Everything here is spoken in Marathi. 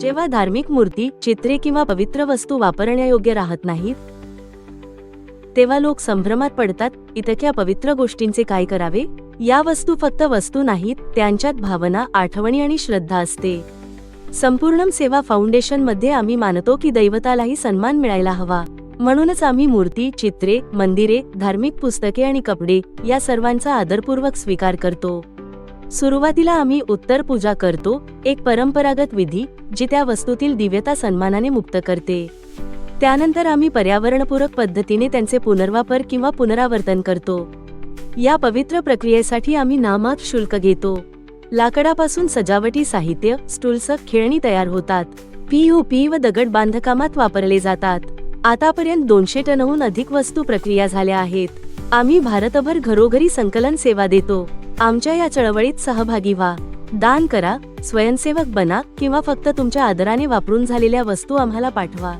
जेव्हा धार्मिक मूर्ती चित्रे किंवा पवित्र वस्तू वापरण्यायोग्य राहत नाहीत तेव्हा लोक संभ्रमात पडतात इतक्या पवित्र गोष्टींचे काय करावे? या वस्तू फक्त वस्तू नाहीत त्यांच्यात भावना आठवणी आणि श्रद्धा असते. संपूर्ण सेवा फाउंडेशनमध्ये आम्ही मानतो की दैवतालाही सन्मान मिळायला हवा. म्हणूनच आम्ही मूर्ती चित्रे मंदिरे धार्मिक पुस्तके आणि कपडे या सर्वांचा आदरपूर्वक स्वीकार करतो. सुरुवातीला आम्ही उत्तर पूजा करतो एक परंपरागत विधी जी त्या वस्तूतील दिव्यता सन्मानाने मुक्त करते. त्यानंतर आम्ही पर्यावरणपूरक पद्धतीने त्यांचे पुनर्वापर किंवा पुनरावर्तन करतो. या पवित्र प्रक्रियेसाठी आम्ही नामात शुल्क घेतो. लाकडापासून सजावटी साहित्य स्टूल्स खेळणी तयार होतात. पीयूपी व दगड बांधकामात वापरले जातात. आतापर्यंत दोनशे टनहून अधिक वस्तू प्रक्रिया झाल्या आहेत. आम्ही भारतभर घरोघरी संकलन सेवा देतो. आमच्या या चळवळीत सहभागी व्हा. दान करा स्वयंसेवक बना किंवा फक्त तुमच्या आदराने वापरून झालेल्या वस्तू आम्हाला पाठवा.